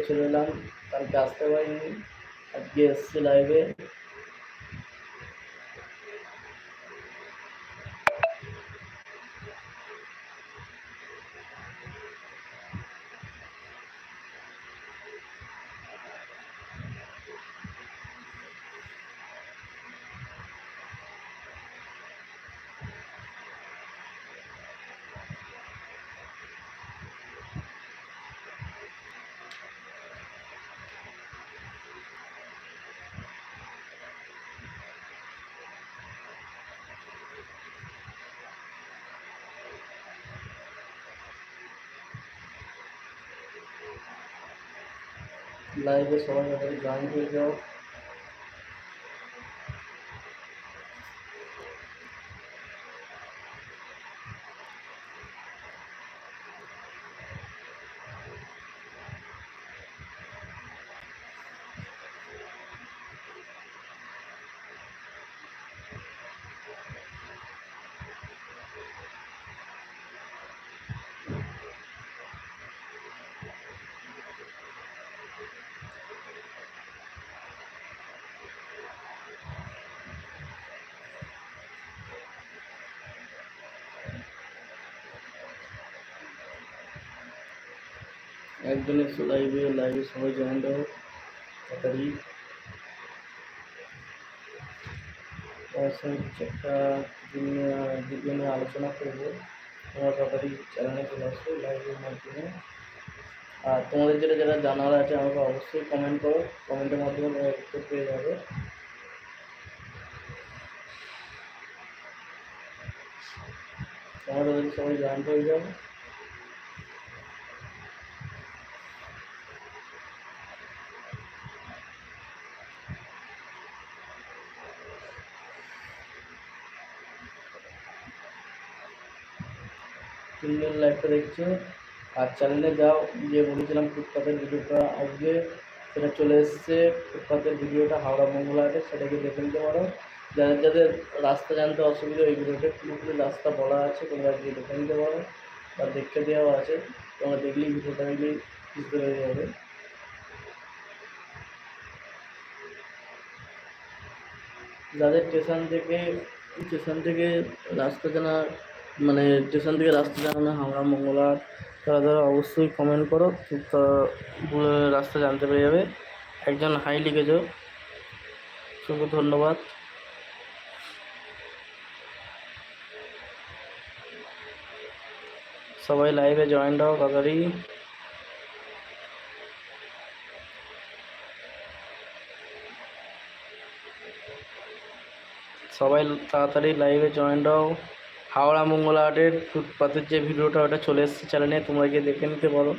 চলে এলাম কালকে আসতে পারিনি আজকে এসছি লাইভে লাইভে সবাই আমাদের জয়েন হয়ে যাও একজন এসে লাইভে লাইভে সবাই জয়েন দাও, তাড়াতাড়ি। একটা নিয়ে আলোচনা করব। তোমরা তাড়াতাড়ি চ্যানেলে চলে আসো লাইভের মাধ্যমে। আর তোমাদের যেটা যেটা জানার আছে আমাকে অবশ্যই কমেন্ট করো। কমেন্টের মাধ্যমে তোমরা উত্তর পেয়ে যাবে। তোমরা তাদের সবাই জয়েন হয়ে যাও। তিনজন লাইভটা দেখছ। আর চ্যানেলে যাও গিয়ে বলেছিলাম ফুটপাতের ভিডিওটা, আজকে সেটা চলে এসছে ফুটপাতের ভিডিওটা হাওড়া মঙ্গলাহাটে সেটাকে দেখে নিতে পারো। যাদের যাদের রাস্তা জানতে অসুবিধা ওই ভিডিওটা পুরোপুরি রাস্তা বলা আছে, তোমরা গিয়ে দেখে নিতে পারো বা দেখতে দেওয়া আছে। তোমরা দেখলেই ভিডিওটা দেখলেই বুঝতে পেরে যাবে। যাদের স্টেশন থেকে স্টেশন থেকে রাস্তা জানা মানে স্টেশন থেকে রাস্তা জানা না হাওড়া মঙ্গলার তারা তারা অবশ্যই কমেন্ট করো। রাস্তা জানতে পেরে যাবে। একজন হাই লিখেছ। শুভ ধন্যবাদ। সবাই লাইভে জয়েন হও তাড়াতাড়ি। সবাই তাড়াতাড়ি লাইভে জয়েন হও হাওড়া মঙ্গলাহাটের ফুটপাতের যে ভিডিওটা, ওটা চলে এসেছে চ্যানেলে তোমরা গিয়ে দেখে নিতে পারো।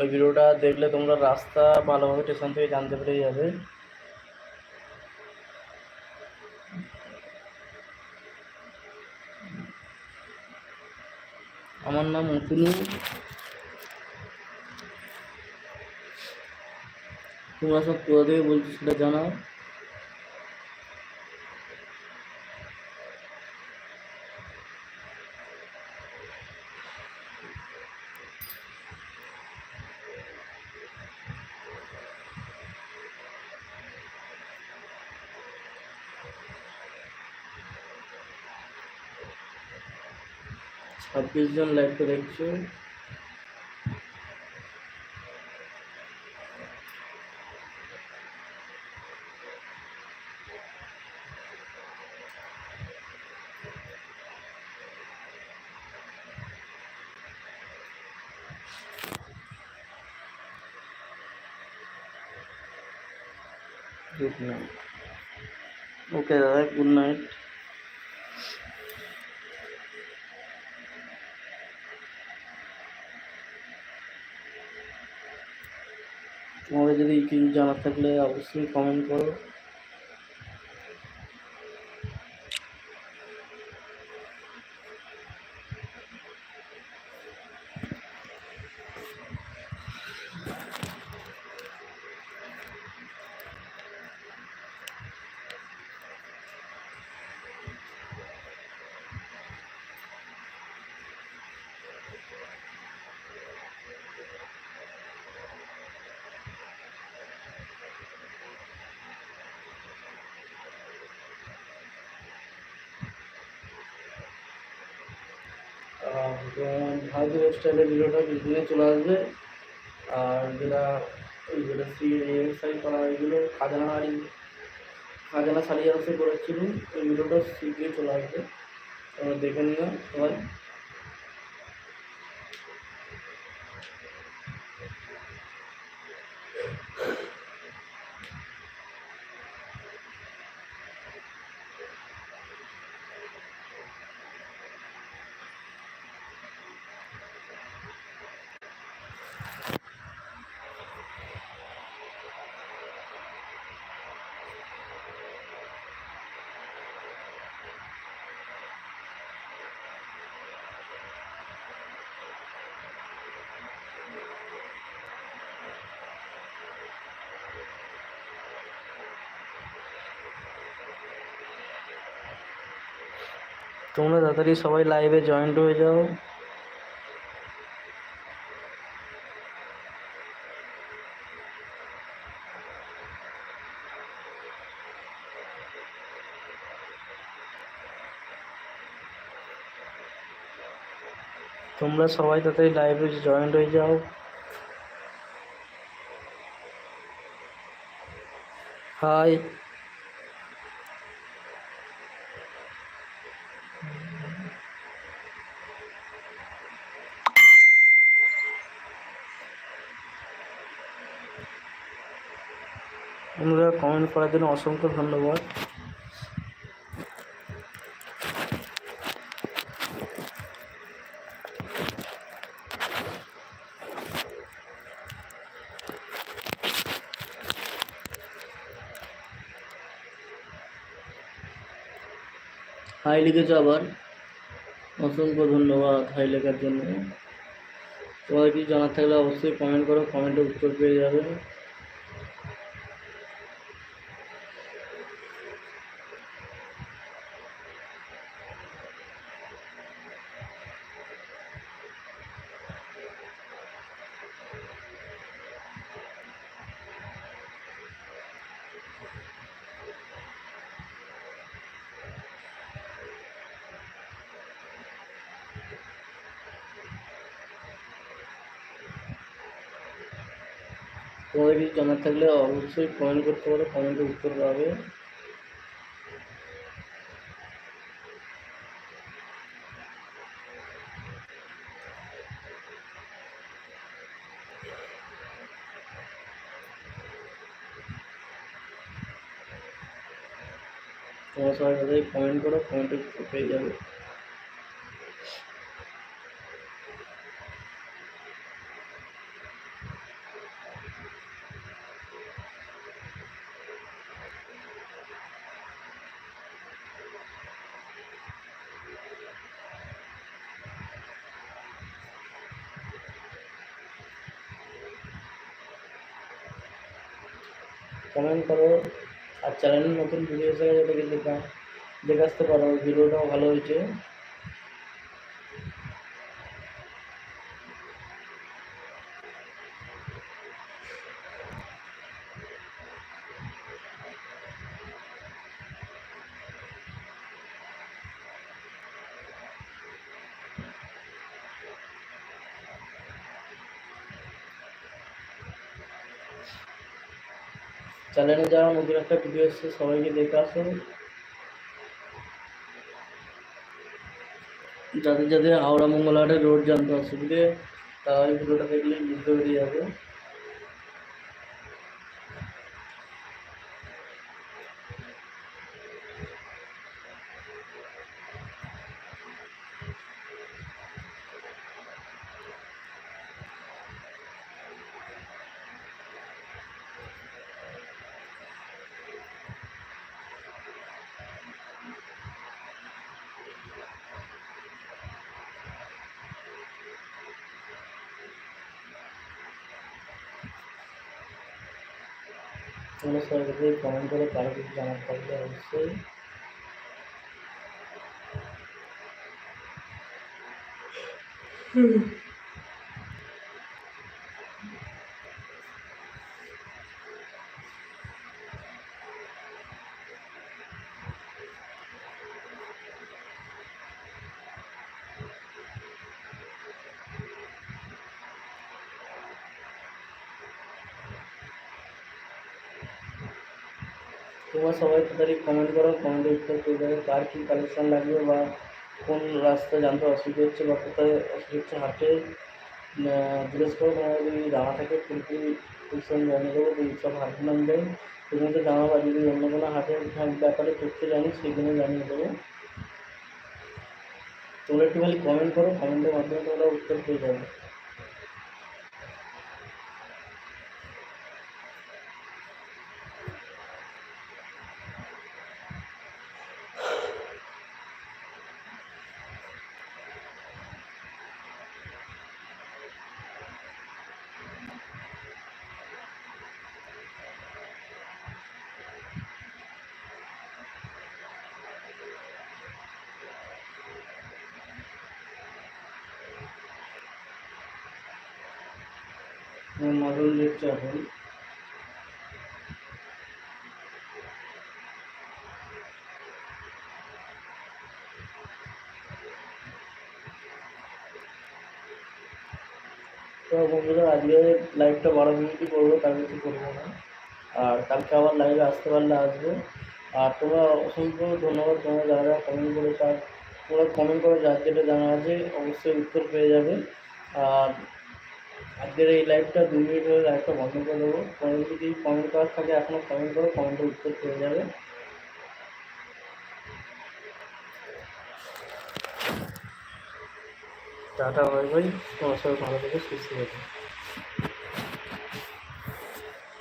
ওই ভিডিওটা দেখলে তোমরা রাস্তা ভালোভাবে স্টেশন থেকে জানতে পেরে যাবে। আমার নাম অতনু। তোমরা সব কোথা থেকে বলছো সেটা জানাও। ছাব্বিশ জন লাইভটা দেখছো গুড নাইট ওকে দাদা গুড নাইট যদি কিছু জানার থাকলে অবশ্যই কমেন্ট করো। ভারতীয় স্টাইলের ভিডিওটা কিছুদিনে চলে আসবে। আর যেটা যেটা সি করা এগুলো খাজানা হাড়ি খাজানা শাড়ি আসে করেছিলাম। ওই ভিডিওটা শীঘ্রই চলে আসবে। তোমরা দেখে নিও সবাই। তোমরা তাড়াতাড়ি সবাই লাইভে জয়েন্ট হয়ে যাও। তোমরা সবাই তাড়াতাড়ি লাইভে জয়েন্ট হয়ে যাও। হাই বন্ধুরা কমেন্ট করার জন্য অসংখ্য ধন্যবাদ। হাই লিখেছ আবার? অসংখ্য ধন্যবাদ হাই লেখার জন্য। তোমাদের কিছু জানার থাকলে অবশ্যই কমেন্ট করো কমেন্টে উত্তর পেয়ে যাবে। তোমাদের কিছু জানার থাকলে অবশ্যই কমেন্ট করতে পারো কমেন্টে উত্তর পাবে তোমরা সবাই তাদের কমেন্ট করো কমেন্টে উত্তর পেয়ে যাবে কমেন্ট করো। আর চ্যানেলে নতুন ভিডিও হিসেবে ওটাকে দেখা দেখে আসতে পারো। ভিডিওটাও ভালো হয়েছে। চ্যানেলে যারা নতুন একটা ভিডিও এসছে, সবাইকে দেখে আসুন। যাদের যাদের হাওড়া মঙ্গলহাটের রোড জানতে অসুবিধে, তারা এই ভিডিওটা দেখলে বুঝতে পেরে যাবে। তোমরা সবাই যদি কমেন্ট করে তারা কিছু জানার পারবে অবশ্যই। হুম। তোমরা সবাই তাড়াতাড়ি কমেন্ট করো কমেন্টে উত্তর পেয়ে যাবে। কার কী কালেকশন লাগবে বা কোন রাস্তা জানতে অসুবিধা হচ্ছে বা কোথায় অসুবিধা হচ্ছে হাটে জিজ্ঞেস করো তোমার যদি জানা থাকে পুরোপুরি কুশন জানিয়ে দেবো যে সব হাটের নাম দেয় তো জানাব আর যদি অন্য কোনো হাটের ব্যাপারে তথ্য জানি, সেগুলো জানিয়ে দেবো। তোমরা একটু খালি কমেন্ট করো কমেন্টের মাধ্যমে তোমরা উত্তর পেয়ে যাবে। মডেল দেখছ এখন তো বন্ধুরা, আজকে লাইভটা বারো মিনিটই করব তার বেশি করব না। আর কালকে আবার লাইভে আসতে পারলে আসব। আর তোমরা অসংখ্য ধন্যবাদ তোমরা যারা কমেন্ট করেছ। আর তোমরা কমেন্ট করে যার যেটা জানা আছে, অবশ্যই উত্তর পেয়ে যাবে। আর আজকের এই লাইভটা দুই মিনিট হলে লাইভটা বন্ধ করে দেবো। পরে যদি কমেন্ট করার থাকে এখনও কমেন্ট করো কমেন্টের উত্তর পেয়ে যাবে। টাটা বাই বাই তোমার সবাই ভালো থেকে, সুস্থ থাকো।